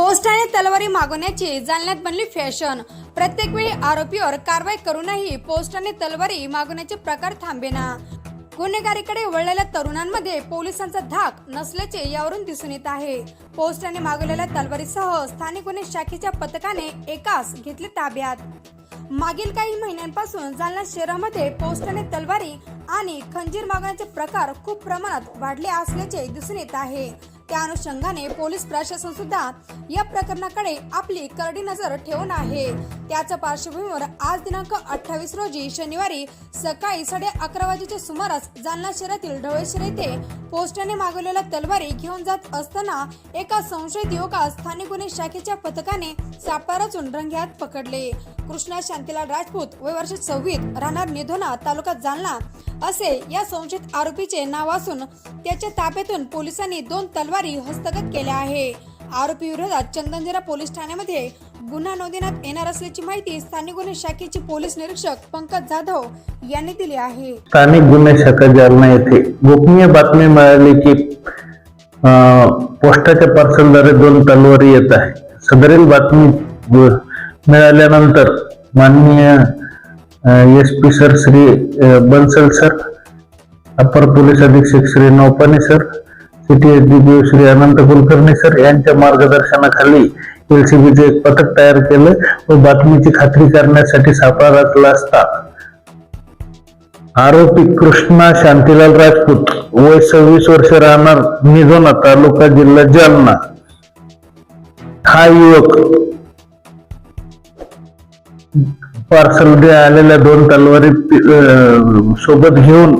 Post आणि तलवारी मागवण्याची जालन्यात बनली फॅशन. प्रत्येक वेळी आरोपीवर कारवाई करूनही पोस्ट आणि तलवारी मागवण्याचे प्रकार थांबेना. गुन्हेगारीकडे वळलेल्या तरुणांमध्ये पोलिसांचा धाक नसल्याचे यावरून दिसून येत आहे. पोस्टाने मागवलेल्या तलवारीसह स्थानिक गुन्हे शाखेच्या पथकाने एकास घेतले ताब्यात. मागील काही महिन्यांपासून जालना शहरामध्ये पोस्टाने तलवारी आणि खंजीर मागण्याचे प्रकार खूप प्रमाणात वाढले असल्याचे दिसून येत आहे. त्या अनुषंगाने पोलीस प्रशासन सुद्धा या प्रकरणाकडे आपली करडी नजर ठेवून आहे. त्याच्या पार्श्वभूमीवर आज दिनांक अठ्ठावीस रोजी शनिवारी सकाळी साडे अकरा वाजेच्या सुमारास जालना शहरातील ढवळेश्वर येथे पोस्टाने मागवलेल्या तलवारी घेऊन जात असताना एका संशयित युवकास स्थानिक गुन्हे शाखेच्या पथकाने सापळा रचून रंग्यात पकडले. कृष्णा शांतीलाल राजपूत वय वर्ष सव्वीस राहणार निधोना तालुका जालना. असे या संशयित आरोपीचे नाव असून त्याच्या ताब्यातून पोलिसांनी दोन तलवारी हस्तगत केल्या आहे. आरोपी विरोधात चंदनजिरा पोलीस ठाण्यामध्ये गुन्हा नोंदवण्यात येणार असल्याची माहिती स्थानिक गुन्हे शाखेचे पोलीस निरीक्षक पंकज जाधव यांनी दिली आहे. स्थानिक गुन्हे शाखा जालना येथे गोपनीय बातमी मिळाली की अं, पोस्टाच्या पार्सलद्वारे दोन तलवारी येत आहे. सदरील बातमी मिळाल्यानंतर माननीय S P sir Shri Bansal sir अपर पोलीस अधीक्षक Shri Naupane sir city S D P O Shri Anant Kulkarni sir यांच्या मार्गदर्शनाखाली एल सी एलसीबीचे एक पथक तयार केलं व बातमीची खात्री करण्यासाठी सापळा रचला असता. आरोपी कृष्णा शांतीलाल राजपूत वय सव्वीस वर्ष राहणार निधोना तालुका जिल्हा जालना. हा युवक पार्सल आलेल्या दोन तलवारी सोबत घेऊन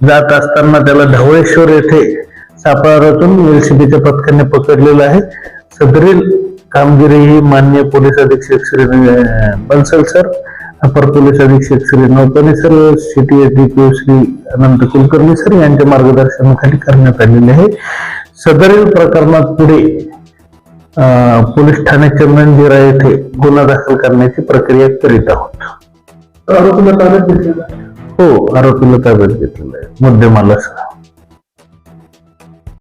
जात असताना त्याला ढवळेश्वर येथे सापळारातून एलसीबीच्या पथकाने पकडलेलं आहे. सदरील कामगिरी ही मान्य पोलीस अधीक्षक श्री बन्सल सर अपर पोलीस अधीक्षक Shri Naupane sir city S D P O Shri Anant Kulkarni sir यांच्या मार्गदर्शनाखाली करण्यात आलेले आहे. सदरील प्रकरणात पुढे पोलीस ठाणे चंदनजिरा येथे गुन्हा दाखल करण्याची प्रक्रिया करीत आहोत. आरोपीला ताब्यात घेतलेला आहे. हो आरोपीला ताब्यात घेतलेलं आहे. मुद्देमालासह.